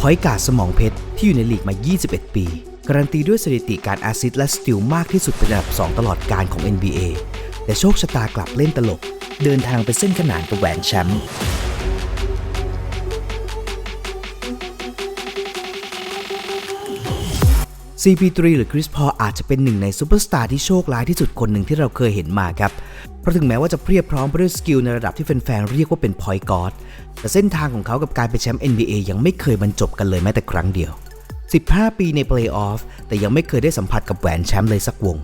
พอยการ์ดสมองเพชรที่อยู่ในลีกมา 21 ปี การันตีด้วยสถิติการแอาซิสต์และสติลมากที่สุดเป็นอันดับ 2 ตลอดการของ NBA แต่โชคชะตากลับเล่นตลก เดินทางไปเส้นขนานกับแหวนแชมป์ CP3 หรือคริสพออาจจะเป็นหนึ่งในซูเปอร์สตาร์ที่โชคร้ายที่สุดคนหนึ่งที่เราเคยเห็นมาครับ เพราะถึงแม้ว่าจะเพียบพร้อมไปด้วยสกิลในระดับที่แฟนๆเรียกว่าเป็นพอยต์กอดแต่เส้นทางของเขากับการเป็นแชมป์ NBA ยังไม่เคยบรรจบกันเลยแม้แต่ครั้งเดียว 15 ปีในเพลย์ออฟแต่ยังไม่เคยได้สัมผัสกับแหวนแชมป์เลยสักวง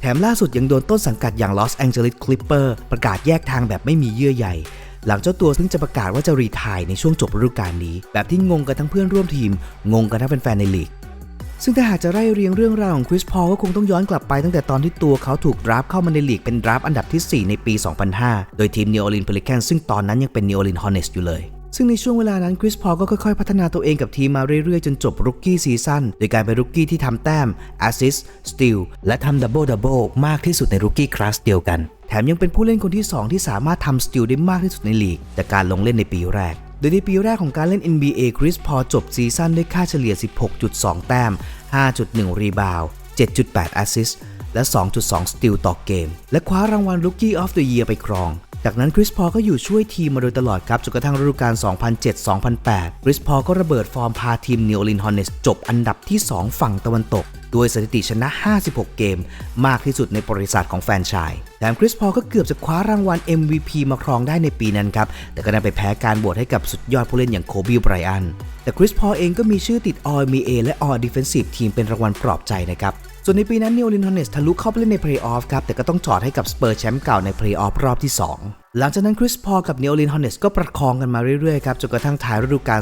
แถมล่าสุดยังโดนต้นสังกัดอย่าง Los Angeles Clipper ประกาศแยกทางแบบไม่มีเยื่อใยหลังเจ้าตัวเพิ่งจะประกาศว่าจะรีทายในช่วงจบฤดูกาลนี้ แบบที่งงกันทั้งเพื่อนร่วมทีม งงกันทั้งแฟนๆในลีก ซึ่งถ้าหากจะไล่เรียงเรื่องราวของคริสพอลก็คงต้องย้อนกลับไปตั้งแต่ตอนที่ตัวเขาถูกดราฟเข้ามาในลีกเป็นดราฟอันดับที่ 4 ในปี 2005 โดยทีม New Orleans Pelicans ซึ่งตอนนั้นยังเป็น New Orleans Hornets อยู่เลย ซึ่งในช่วงเวลานั้นคริสพอลก็ค่อยๆ พัฒนาตัวเองกับทีมมาเรื่อยๆ จนจบรุกกี้ซีซั่นโดยการเป็นรุกกี้ที่ทำแต้ม assist steal และทำดับเบิลดับเบิลมากที่สุดในรุกกี้คลาสเดียวกัน แถมยังเป็นผู้เล่นคนที่ 2 ที่สามารถทำสติลได้มากที่สุดในลีกจากการลงเล่นในปีแรก โดยในปีแรกของการเล่น NBA คริสพอจบซีซั่นด้วยค่าเฉลี่ย 16.2 แต้ม 5.1 รีบาวด์7.8 แอสซิสและ 2.2 สติลต่อเกม และคว้ารางวัล Rookie of the Year ไปครอง จากนั้นคริสพอก็อยู่ช่วยทีมมาโดยตลอดครับ จนกระทั่งฤดูกาล 2007-2008 คริสพอก็ระเบิดฟอร์มพาทีม New Orleans Hornets จบอันดับที่ 2 ฝั่งตะวันตก ด้วยสถิติชนะ 56 เกม มากที่สุดในประวัติศาสตร์ของแฟนชส์แถมคริสพอก็เกือบจะคว้ารางวัล MVP มาครองได้ในปีนั้นครับ แต่ก็ได้ไปแพ้การโหวตให้กับสุดยอดผู้เล่นอย่างโคบีไบรอัน แต่คริสพอเองก็มีชื่อติด All NBA และ All Defensive Team เป็นรางวัลปลอบใจนะครับส่วนในปีนั้นนิวลินฮอนเนสทะลุเข้าไปเล่นในเพลย์ออฟครับแต่ก็ต้องจอดให้กับสเปอร์แชมป์เก่าในเพลย์ออฟรอบที่ 2 หลังจากนั้นคริสพอลกับเนิวลินฮอนเนสก็ประคองกันมาเรื่อยๆครับจนกระทั่งท้ายฤดูกาล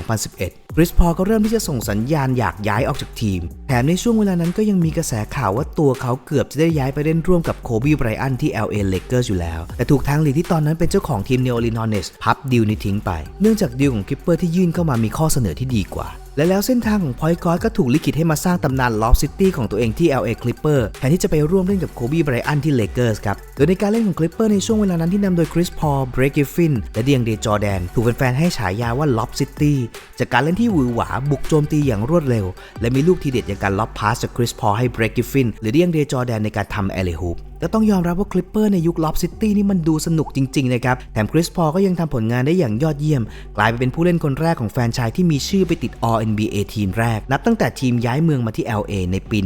2010-2011 คริสพอลก็เริ่มที่จะส่งสัญญาณอยากย้ายออกจากทีม แถมในช่วงเวลานั้นก็ยังมีกระแสข่าวว่าตัวเขาเกือบจะได้ย้ายไปเล่นร่วมกับโคบีไบรอันที่ LA Lakers อยู่แล้ว แต่ถูกทางลีที่ตอนนั้นเป็นเจ้าของทีมเนิวลินฮอนเนสพับดีลนี้ทิ้งไป เนื่องจากดีลของคิปเปอร์ที่ยื่นเข้ามามีข้อเสนอที่ดีกว่า และแล้วเส้นทางของพอยต์กอดก็ถูกลิขิตให้มาสร้างตำนานลอฟซิตี้ของตัวเองที่ LA Clipper แทนที่จะไปร่วมเล่นกับโคบีไบรอันที่ Lakers ครับ โดยในการเล่นของ Clipper ในช่วงเวลานั้นที่นำโดยคริสพอลเบรกกิฟฟินและเดียงเดจอแดน ถูกแฟนๆให้ฉายาว่าลอบซิตี้จากการเล่นที่หวือหวาบุกโจมตีอย่างรวดเร็ว และมีลูกทีเด็ดอย่างการล็อบพาสจากคริสพอลให้เบรกกิฟฟินหรือเดียงเดจอแดนในการทำแอลเลฮูป ก็ต้องยอมรับว่าคลิปเปอร์ในยุคล็อบซิตี้นี่มันดูสนุกจริงๆนะครับ แถมคริสพอก็ยังทำผลงานได้อย่างยอดเยี่ยม กลายไปเป็นผู้เล่นคนแรกของแฟนชส์ที่มีชื่อไปติด All NBA ทีมแรก นับตั้งแต่ทีมย้ายเมืองมาที่ LA ในปี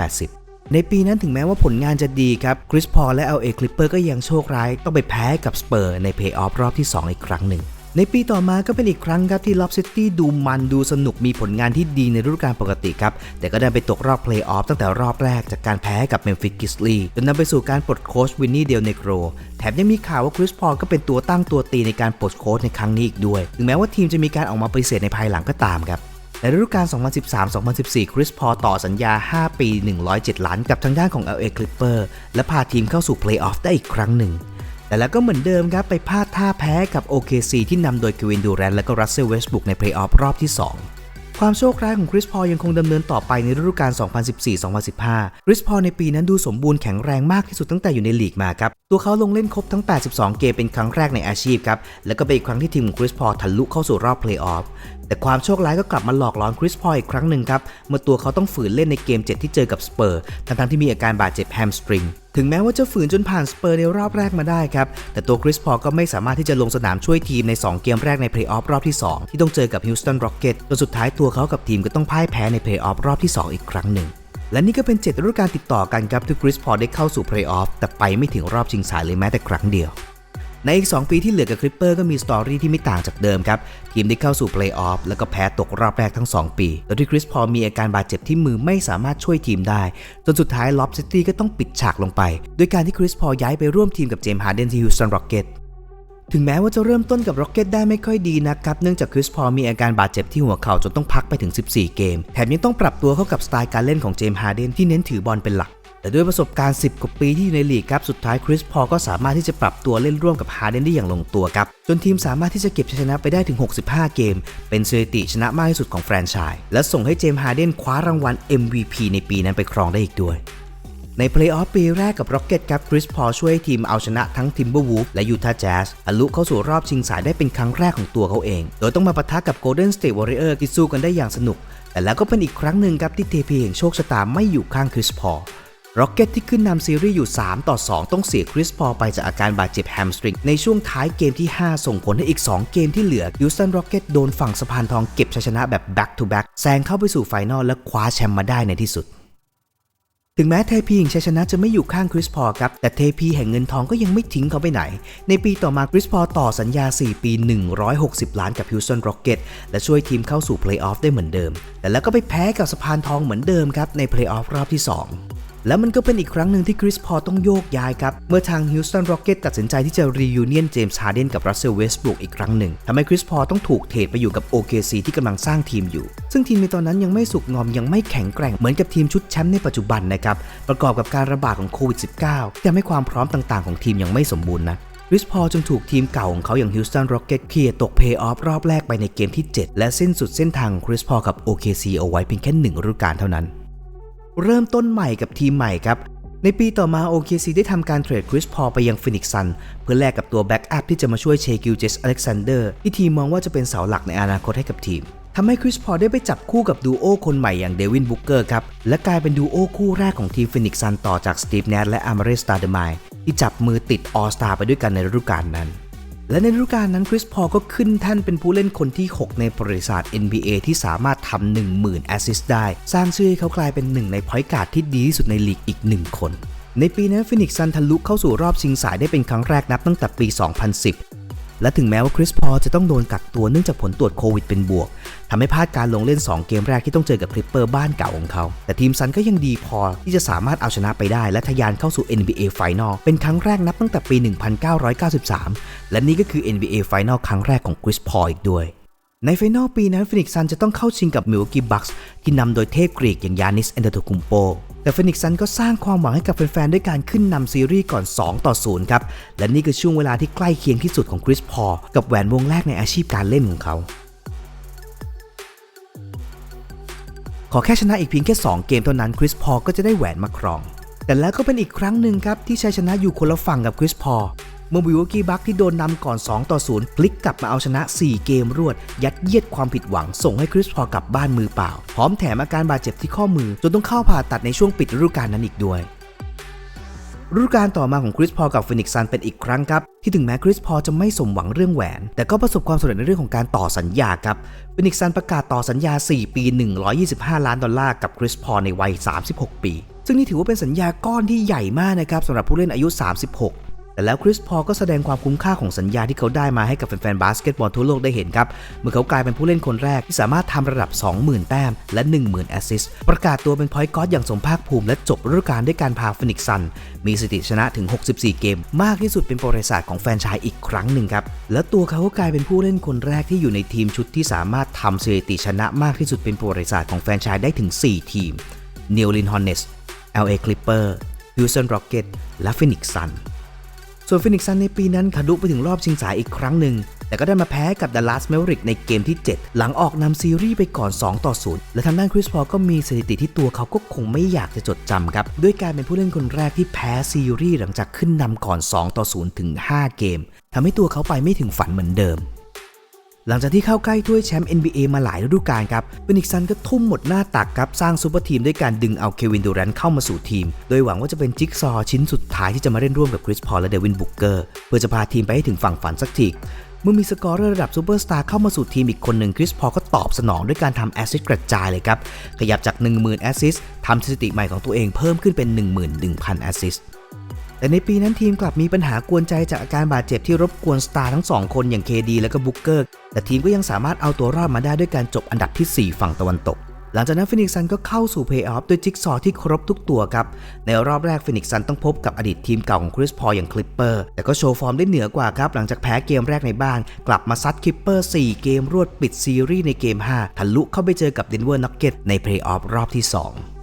1980ในปีนั้นถึงแม้ว่าผลงานจะดีครับ คริสพอลและ LA Clipper ก็ยังโชคร้าย ต้องไปแพ้กับสเปอร์ในเพย์ออฟรอบที่ 2 อีกครั้งหนึ่ง ในปีต่อมาก็เป็นอีกครั้งครับที่ล็อบซิตี้ดูมันดูสนุกมีผลงานที่ดีในฤดูกาลปกติครับ แต่ก็ได้ไปตกรอบเพลย์ออฟตั้งแต่รอบแรกจากการแพ้กับเมมฟิสกิสลีจนนำไปสู่การปลดโค้ชวินนี่เดลเนโกรแถมยังมีข่าวว่าคริสพอลก็เป็นตัวตั้งตัวตีในการปลดโค้ชในครั้งนี้อีกด้วย ถึงแม้ว่าทีมจะมีการออกมาปฏิเสธในภายหลังก็ตามครับในฤดูกาล 2013-2014 คริสพอลต่อสัญญา 5 ปี 107 ล้านกับทางด้านของ LA Clipper และพาทีมเข้าสู่เพลย์ออฟได้อีกครั้งหนึ่ง แต่แล้วก็เหมือนเดิมครับไปพลาดท่าแพ้กับ OKC ที่นำโดยเควินดูแรนและก็รัสเซลเวสบุกในเพลย์ออฟรอบที่ 2ความโชคร้ายของคริสพอยังคงดำเนินต่อไปในฤดูกาล 2014-2015 คริสพอในปีนั้นดูสมบูรณ์แข็งแรงมากที่สุดตั้งแต่อยู่ในลีกมาครับ ตัวเขาลงเล่นครบทั้ง 82 เกมเป็นครั้งแรกในอาชีพครับ แล้วก็เป็นอีกครั้งที่ทีมของคริสพอทะลุเข้าสู่รอบเพลย์ออฟ แต่ความโชคร้ายก็กลับมาหลอกหลอนคริสพออีกครั้งหนึ่งครับ เมื่อตัวเขาต้องฝืนเล่นในเกม 7 ที่เจอกับสเปอร์ ทั้งๆที่มีอาการบาดเจ็บแฮมสตริง ถึงแม้ว่าจะฝืนจนผ่านสเปอร์ในรอบแรกมาได้ครับ แต่ตัวคริสพอก็ไม่สามารถที่จะลงสนามช่วยทีมใน 2 เกมแรกในเพลย์ออฟรอบที่ 2 ที่ต้องเจอกับฮิวสตันร็อกเก็ตจนสุดท้ายตัวเขากับทีมก็ต้องพ่ายแพ้ในเพลย์ออฟรอบที่ 2 อีกครั้งหนึ่ง และนี่ก็เป็น7ฤดูกาลติดต่อกันครับที่คริสพอได้เข้าสู่เพลย์ออฟแต่ไปไม่ถึงรอบชิงสายเลยแม้แต่ครั้งเดียว ในอีก 2 ปีที่เหลือกับคลิปเปอร์ก็มีสตอรี่ที่ไม่ต่างจากเดิมครับ ทีมได้เข้าสู่เพลย์ออฟแล้วก็แพ้ตกรอบแรกทั้ง 2 ปี โดยที่คริสพอมีอาการบาดเจ็บที่มือไม่สามารถช่วยทีมได้ จนสุดท้ายล็อบซิตี้ก็ต้องปิดฉากลงไป โดยการที่คริสพอย้ายไปร่วมทีมกับเจมส์ฮาร์เดนที่ฮิวสตันร็อกเก็ตถึงแม้ว่าจะเริ่มต้นกับร็อกเก็ตได้ไม่ค่อยดีนะครับ เนื่องจากคริสพอมีอาการบาดเจ็บที่หัวเข่าจนต้องพักไปถึง 14 เกม แถมยังต้องปรับตัวเข้ากับสไตล์การเล่นของเจมส์ฮาร์เดนที่เน้นถือบอลเป็นหลัก แต่ด้วยประสบการณ์ 10 กว่าปีที่อยู่ในลีกครับ สุดท้ายคริสพอก็สามารถที่จะปรับตัวเล่นร่วมกับฮาเดนได้อย่างลงตัวครับ จนทีมสามารถที่จะเก็บชัยชนะไปได้ถึง 65 เกม เป็นสถิติชนะมากที่สุดของแฟรนไชส์ และส่งให้เจมส์ฮาเดนคว้ารางวัล MVP ในปีนั้นไปครองได้อีกด้วยในเพลย์ออฟปีแรกกับ Rocket ครับคริสพอช่วยทีมเอาชนะทั้ง Timberwolves และ Utah Jazz ทะลุเข้าสู่รอบชิงสายได้เป็นครั้งแรกของตัวเขาเอง โดยต้องมาปะทะกับ Golden State Warriors ที่สู้กันได้อย่างสนุก แต่แล้วก็เป็นอีกครั้งหนึ่งครับที่เทพีแห่งโชคชะตาไม่อยู่ข้างคริสพอ ร็อกเก็ตที่ขึ้นนำซีรีส์อยู่ 3 ต่อ 2 ต้องเสียคริสพอไปจากอาการบาดเจ็บแฮมสตริงในช่วงท้ายเกมที่ 5 ส่งผลให้อีก 2 เกมที่เหลือยูสันร็อกเก็ตโดนฝั่งสะพานทองเก็บชัยชนะแบบ back to back แซงเข้าไปสู่ไฟนอลและคว้าแชมป์มาได้ในที่สุด ถึงแม้เทพีแห่งชัยชนะจะไม่อยู่ข้างคริสพอครับ แต่เทพีแห่งเงินทองก็ยังไม่ทิ้งเขาไปไหน ในปีต่อมาคริสพอต่อสัญญา 4 ปี 160 ล้านกับฮิวสตันร็อกเก็ตและช่วยทีมเข้าสู่เพลย์ออฟได้เหมือนเดิม แต่แล้วก็ไปแพ้กับสะพานทองเหมือนเดิมครับในเพลย์ออฟรอบที่ 2 แล้วมันก็เป็นอีกครั้งหนึ่งที่คริสพอต้องโยกย้ายครับ เมื่อทางฮิวสตันร็อกเก็ตตัดสินใจที่จะรียูเนียนเจมส์ฮาร์เดนกับรัสเซลเวสต์บรูกอีกครั้งหนึ่งทำให้คริสพอต้องถูกเทรดไปอยู่กับ OKC ที่กำลังสร้างทีมอยู่ ซึ่งทีมในตอนนั้นยังไม่สุกงอมยังไม่แข็งแกร่งเหมือนกับทีมชุดแชมป์ในปัจจุบันนะครับประกอบกับการระบาดของโควิด -19 ที่ทำให้ความพร้อมต่างๆของทีมยังไม่สมบูรณ์นะคริสพอจึงถูกทีมเก่าของเขาอย่างฮิวสตันร็อกเก็ตเคลียร์ตกเพย์ออฟรอบแรกไปในเกมที่ 7 และสิ้นสุดเส้นทางของคริสพอกับ OKC เอาไว้เพียงแค่หนึ่งฤดูกาลเท่านั้น เริ่มต้นใหม่กับทีมใหม่ครับ ในปีต่อมา OKC ได้ทำการเทรดคริสพอไปยังฟินิกซันเพื่อแลกกับตัวแบ็กอัพที่จะมาช่วยเชกิลเจสอเล็กซานเดอร์ที่ทีมมองว่าจะเป็นเสาหลักในอนาคตให้กับทีมทำให้คริสพอได้ไปจับคู่กับดูโอคนใหม่อย่างเดวินบุกเกอร์ครับ และกลายเป็นดูโอคู่แรกของทีมฟินิกซันต่อจากสตีฟแนทและอามาเรสตาเดมายที่จับมือติดออสตาไปด้วยกันในฤดูกาลนั้น และในฤดูกาลนั้นคริสพอก็ขึ้นท่านเป็นผู้เล่นคนที่ 6 ในบริษัท NBA ที่สามารถทำ10,000แอสซิสต์ได้ สร้างชื่อให้เขากลายเป็นหนึ่งในพอยการ์ดที่ดีที่สุดในลีกอีกหนึ่งคนในปีนั้นฟินิกซ์ซันทะลุเข้าสู่รอบชิงสายได้เป็นครั้งแรกนับตั้งแต่ปี 2010 และถึงแม้ว่าคริสพอจะต้องโดนกักตัวเนื่องจากผลตรวจโควิดเป็นบวกทำให้พลาดการลงเล่น 2 เกมแรกที่ต้องเจอกับคลิปเปอร์บ้านเก่าของเขา แต่ทีมซันก็ยังดีพอที่จะสามารถเอาชนะไปได้ และทะยานเข้าสู่ NBA Final เป็นครั้งแรกนับตั้งแต่ปี 1993 และนี่ก็คือ NBA Final ครั้งแรกของคริสพออีกด้วย ในไฟนอลปีนั้นฟินิกซ์ซันจะต้องเข้าชิงกับมิลกี้บัคส์ที่นำโดยเทพกรีกอย่างยานิสแอนเดอร์โตคุมโปแต่ฟินิกซ์ซันก็สร้างความหวังให้กับแฟนๆ ด้วยการขึ้นนำซีรีส์ก่อน 2 ต่อ 0 ครับ และนี่คือช่วงเวลาที่ใกล้เคียงที่สุดของคริสพอกับแหวนวงแรกในอาชีพการเล่นของเขาขอแค่ชนะอีกเพียงแค่ 2 เกมเท่านั้นคริสพอก็จะได้แหวนมาครอง แต่แล้วก็เป็นอีกครั้งหนึ่งครับที่ชัยชนะอยู่คนละฝั่งกับคริสพอ เมื่อบิวกี้บัคที่โดนนำก่อน 2 ต่อ 0 พลิกกลับมาเอาชนะ 4 เกมรวด ยัดเยียดความผิดหวังส่งให้คริสพอกลับบ้านมือเปล่า พร้อมแถมอาการบาดเจ็บที่ข้อมือ จนต้องเข้าผ่าตัดในช่วงปิดฤดูกาลนั้นอีกด้วยฤดูกาลต่อมาของคริสพอกับฟินิกซันเป็นอีกครั้งครับ ที่ถึงแม้คริสพอจะไม่สมหวังเรื่องแหวน แต่ก็ประสบความสำเร็จในเรื่องของการต่อสัญญาครับฟินิกซันประกาศต่อสัญญา 4 ปี 125 ล้านดอลลาร์กับคริสพอในวัย 36 ปี ซึ่งนี่ถือว่าเป็นสัญญาก้อนที่ใหญ่มากนะครับสำหรับผู้เล่นอายุ 36 แต่แล้วคริสพอก็แสดงความคุ้มค่าของสัญญาที่เขาได้มาให้กับแฟนๆบาสเกตบอลทั่วโลกได้เห็นครับ เมื่อเขากลายเป็นผู้เล่นคนแรกที่สามารถทำระดับ 20,000 แต้ม และ 10,000 แอสซิสต์ประกาศตัวเป็นพอยต์กอร์ดอย่างสมภาคภูมิ และจบฤดูกาลด้วยการพาฟินิกซัน มีสถิติชนะถึง 64 เกม มากที่สุดเป็นประวัติศาสตร์ของแฟนชายอีกครั้งหนึ่งครับ และตัวเขาก็กลายเป็นผู้เล่นคนแรกที่อยู่ในทีมชุดที่สามารถทำสถิติชนะมากที่สุดเป็นประวัติศาสตร์ของแฟนชายได้ถึง 4 ทีม New Orleans Hornets LA Clipper Houston Rockets และ Phoenix Sun ส่วนฟินิกซ์ซันในปีนั้นทะลุไปถึงรอบชิงสายอีกครั้งหนึ่ง แต่ก็ได้มาแพ้กับดัลลัสเมลริกในเกมที่ 7 หลังออกนำซีรีส์ไปก่อน 2 ต่อ 0 และทางด้านคริสพอก็มีสถิติที่ตัวเขาก็คงไม่อยากจะจดจำครับ ด้วยการเป็นผู้เล่นคนแรกที่แพ้ซีรีส์หลังจากขึ้นนำก่อน 2 ต่อ 0 ถึง 5 เกมทำให้ตัวเขาไปไม่ถึงฝันเหมือนเดิม หลังจากที่เข้าใกล้ถ้วยแชมป์ NBA มาหลายฤดูกาลครับฟินิกซันก็ทุ่มหมดหน้าตักครับ สร้างซูเปอร์ทีมด้วยการดึงเอาเควินดูแรนต์เข้ามาสู่ทีม โดยหวังว่าจะเป็นจิ๊กซอชิ้นสุดท้ายที่จะมาเล่นร่วมกับคริสพอลและเดวินบุกเกอร์เพื่อจะพาทีมไปให้ถึงฝั่งฝันสักทีเมื่อมีสกอร์เรอร์ระดับซูเปอร์สตาร์เข้ามาสู่ทีมอีกคนหนึ่งคริสพอก็ตอบสนองด้วยการทำแอสซิสต์กระจายเลยครับ ขยับจาก 10,000แอสซิสต์ทำสถิติใหม่ของตัวเองเพิ่มขึ้นเป็น 11,000แอสซิสต์ แต่ในปีนั้นทีมกลับมีปัญหากวนใจจากอาการบาดเจ็บที่รบกวนสตาร์ทั้งสองคนอย่างเคดีและก็บุกเกอร์ แต่ทีมก็ยังสามารถเอาตัวรอดมาได้ด้วยการจบอันดับที่ 4 ฝั่งตะวันตก หลังจากนั้นฟินิกซันก็เข้าสู่เพย์ออฟด้วยจิ๊กซอว์ที่ครบทุกตัวครับ ในรอบแรกฟินิกซันต้องพบกับอดีตทีมเก่าของคริสพออย่างคลิปเปอร์แต่ก็โชว์ฟอร์มได้เหนือกว่าครับหลังจากแพ้เกมแรกในบ้าน กลับมาซัดคลิปเปอร์4เกมรวดปิดซีรีส์ในเกม 5 ทะลุเข้าไปเจอกับเดนเวอร์น็อกเก็ตในเพย์ออฟรอบที่ 2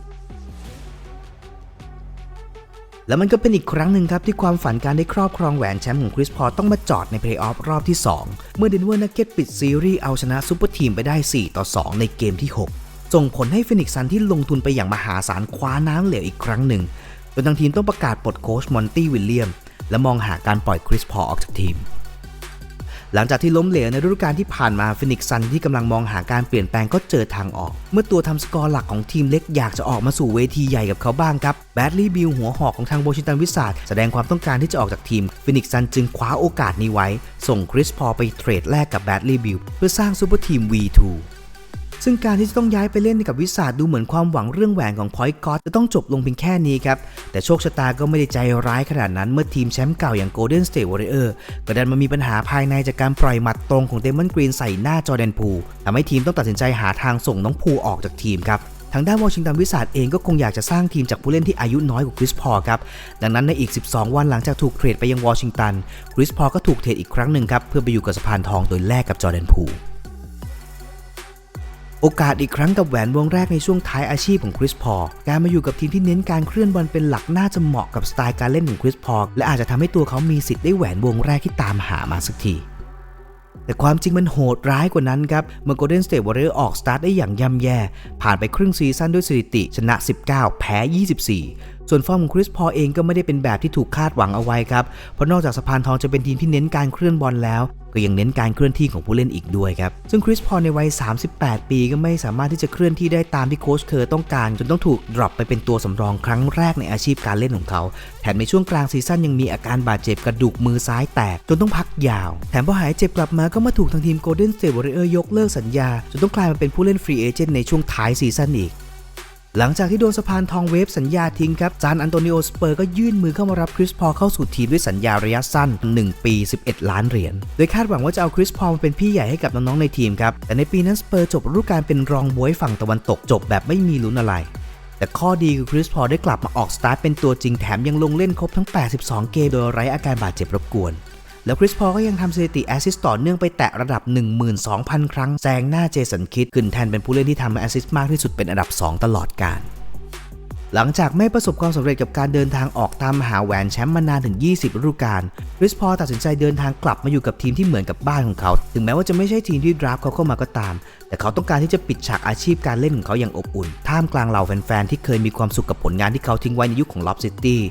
แล้วมันก็เป็นอีกครั้งหนึ่งครับที่ความฝันการได้ครอบครองแหวนแชมป์ของคริสพอต้องมาจอดในเพลย์ออฟรอบที่ 2 เมื่อเดนเวอร์นักเก็ตปิดซีรีส์เอาชนะซูเปอร์ทีมไปได้ 4 ต่อ 2 ในเกมที่ 6 ส่งผลให้ฟินิกซ์ซันที่ลงทุนไปอย่างมหาศาลคว้าน้ำเหลวอีกครั้งหนึ่งจนทางทีมต้องประกาศปลดโค้ชมอนตี้วิลเลียม และมองหาการปล่อยคริสพอออกจากทีม หลังจากที่ล้มเหลวในฤดูกาลที่ผ่านมาฟินิกซันที่กำลังมองหาการเปลี่ยนแปลงก็เจอทางออก เมื่อตัวทำสกอร์หลักของทีมเล็กอยากจะออกมาสู่เวทีใหญ่กับเขาบ้างครับแบดลี่บิลหัวหอกของทางโวชิงตันวิสาดแสดงความต้องการที่จะออกจากทีมฟินิกซันจึงคว้าโอกาสนี้ไว้ ส่งคริสพอไปเทรดแลกกับแบดลี่บิลเพื่อสร้างซูเปอร์ทีม V2 ซึ่งการที่จะต้องย้ายไปเล่นกับวิสาดดูเหมือนความหวังเรื่องแหวนของพอยต์กอตจะต้องจบลงเพียงแค่นี้ครับ แต่โชคชะตาก็ไม่ได้ใจร้ายขนาดนั้นเมื่อทีมแชมป์เก่าอย่าง Golden State Warrior ก็ดันมามีปัญหาภายในจากการปล่อยหมัดตรงของเดมอนกรีนใส่หน้าจอแดนพูทำให้ทีมต้องตัดสินใจหาทางส่งน้องพูออกจากทีมครับทางด้านวอชิงตันวิสาดเองก็คงอยากจะสร้างทีมจากผู้เล่นที่อายุน้อยกว่าคริสพอครับดังนั้นในอีก 12 วันหลังจากถูกเทรดไปยังวอชิงตันคริสพอก็ถูกเทรดอีกครั้งหนึ่งครับเพื่อไปอยู่กับสะพานทองโดยแลกกับจอแดนพู โอกาสอีกครั้งกับแหวนวงแรกในช่วงท้ายอาชีพของคริสพอการมาอยู่กับทีมที่เน้นการเคลื่อนบอลเป็นหลักน่าจะเหมาะกับสไตล์การเล่นของคริสพอและอาจจะทำให้ตัวเขามีสิทธิ์ได้แหวนวงแรกที่ตามหามาสักทีแต่ความจริงมันโหดร้ายกว่านั้นครับ เมื่อ Golden State Warriors ออกสตาร์ทได้อย่างย่ำแย่ ผ่านไปครึ่งซีซั่นด้วยสถิติ ชนะ 19 แพ้ 24 ส่วนฟอร์มของคริสพอเองก็ไม่ได้เป็นแบบที่ถูกคาดหวังเอาไว้ครับ เพราะนอกจากสะพานทองจะเป็นทีมที่เน้นการเคลื่อนบอลแล้ว ก็ยังเน้นการเคลื่อนที่ของผู้เล่นอีกด้วยครับ ซึ่งคริสพอในวัย 38 ปีก็ไม่สามารถที่จะเคลื่อนที่ได้ตามที่โค้ชเคอร์ต้องการ จนต้องถูกดรอปไปเป็นตัวสำรองครั้งแรกในอาชีพการเล่นของเขา แถมในช่วงกลางซีซั่นยังมีอาการบาดเจ็บกระดูกมือซ้ายแตกจนต้องพักยาว แถมพอหายเจ็บกลับมาก็มาถูกทางทีม Golden State Warriors ยกเลิกสัญญาจนต้องกลายมาเป็นผู้เล่นฟรีเอเจนต์ในช่วงท้ายซีซั่นอีก หลังจากที่โดนสะพานทองเวฟสัญญาทิ้งครับ จานอันโตนิโอสเปอร์ก็ยื่นมือเข้ามารับคริสพอลเข้าสู่ทีมด้วยสัญญาระยะสั้น 1 ปี 11 ล้านเหรียญ โดยคาดหวังว่าจะเอาคริสพอลมาเป็นพี่ใหญ่ให้กับน้องๆในทีมครับ แต่ในปีนั้นสเปอร์จบฤดูกาลเป็นรองบวยฝั่งตะวันตกจบแบบไม่มีลุ้นอะไร แต่ข้อดีคือคริสพอลได้กลับมาออกสตาร์ทเป็นตัวจริงแถมยังลงเล่นครบทั้ง 82 เกมโดยไร้อาการบาดเจ็บรบกวน แล้วคริสพอก็ยังทำสถิติแอสซิสต์ต่อเนื่องไปแตะระดับ 12,000 ครั้งแซงหน้าเจสันคิดขึ้นแทนเป็นผู้เล่นที่ทำแอสซิสต์มากที่สุดเป็นอันดับ 2 ตลอดกาลหลังจากไม่ประสบความสำเร็จกับการเดินทางออกตามหาแหวนแชมป์มานานถึง 20 ฤดูกาลคริสพอตัดสินใจเดินทางกลับมาอยู่กับทีมที่เหมือนกับบ้านของเขา ถึงแม้ว่าจะไม่ใช่ทีมที่ดราฟเขาเข้ามาก็ตาม แต่เขาต้องการที่จะปิดฉากอาชีพการเล่นของเขาอย่างอบอุ่น ท่ามกลางเหล่าแฟนๆ ที่เคยมีความสุขกับผลงานที่เขาทิ้งไว้ในยุคของล็อบซิตี้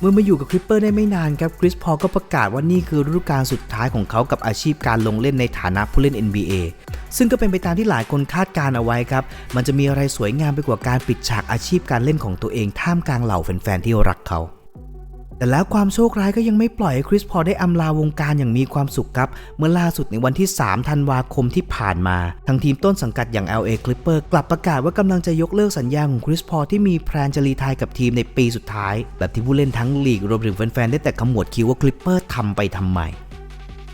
เมื่อมาอยู่กับคลิปเปอร์ได้ไม่นานครับคริสพอก็ประกาศว่านี่คือฤดูกาลสุดท้ายของเขากับอาชีพการลงเล่นในฐานะผู้เล่น NBA ซึ่งก็เป็นไปตามที่หลายคนคาดการเอาไว้ครับ มันจะมีอะไรสวยงามไปกว่าการปิดฉากอาชีพการเล่นของตัวเองท่ามกลางเหล่าแฟนๆที่รักเขา แต่แล้วความโชคร้ายก็ยังไม่ปล่อยให้คริสพอได้อำลาวงการอย่างมีความสุขครับ เมื่อล่าสุดในวันที่ 3 ธันวาคมที่ผ่านมา ทางทีมต้นสังกัดอย่าง LA Clipper กลับประกาศว่ากำลังจะยกเลิกสัญญาของคริสพอที่มีแพลนจะรีไทายกับทีมในปีสุดท้าย แบบที่ผู้เล่นทั้งลีกรวมถึงแฟนๆได้แต่ขมวดคิ้วว่าคลิปเปอร์ทำไปทำไม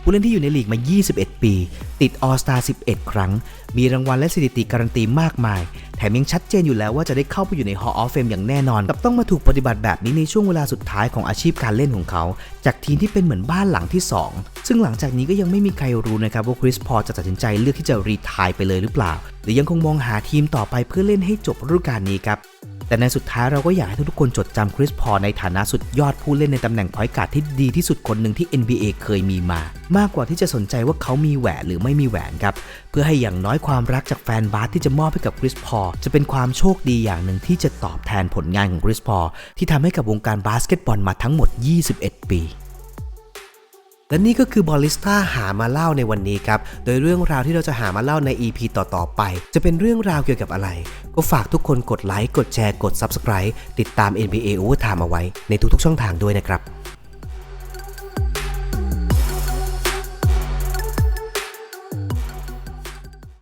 ผู้เล่นที่อยู่ในลีกมา 21 ปี ติดออสตา11 ครั้ง มีรางวัลและสถิติการันตีมากมาย แถมยังชัดเจนอยู่แล้วว่าจะได้เข้าไปอยู่ใน Hall of Fame อย่างแน่นอน กับต้องมาถูกปฏิบัติแบบนี้ในช่วงเวลาสุดท้ายของอาชีพการเล่นของเขา จากทีมที่เป็นเหมือนบ้านหลังที่ 2 ซึ่งหลังจากนี้ก็ยังไม่มีใครรู้นะครับว่าคริสพอจะตัดสินใจเลือกที่จะรีทายไปเลยหรือเปล่า หรือยังคงมองหาทีมต่อไปเพื่อเล่นให้จบฤดูกาลนี้ครับ แต่ในสุดท้ายเราก็อยากให้ทุกๆคนจดจำคริสพอในฐานะสุดยอดผู้เล่นในตำแหน่งพอยการ์ดที่ดีที่สุดคนหนึ่งที่ NBA เคยมีมา มากกว่าที่จะสนใจว่าเขามีแหวนหรือไม่มีแหวนครับ เพื่อให้อย่างน้อยความรักจากแฟนบาสที่จะมอบให้กับคริสพอจะเป็นความโชคดีอย่างหนึ่งที่จะตอบแทนผลงานของคริสพอที่ทำให้กับวงการบาสเกตบอลมาทั้งหมด 21 ปี และนี่ก็คือบอลลิสต้าหามาเล่าในวันนี้ครับ โดยเรื่องราวที่เราจะหามาเล่าใน EP ต่อๆไป จะเป็นเรื่องราวเกี่ยวกับอะไร ก็ฝากทุกคนกดไลค์ กดแชร์ กด Subscribe ติดตาม NBA Overtime เอาไว้ในทุกๆช่องทางด้วยนะครับ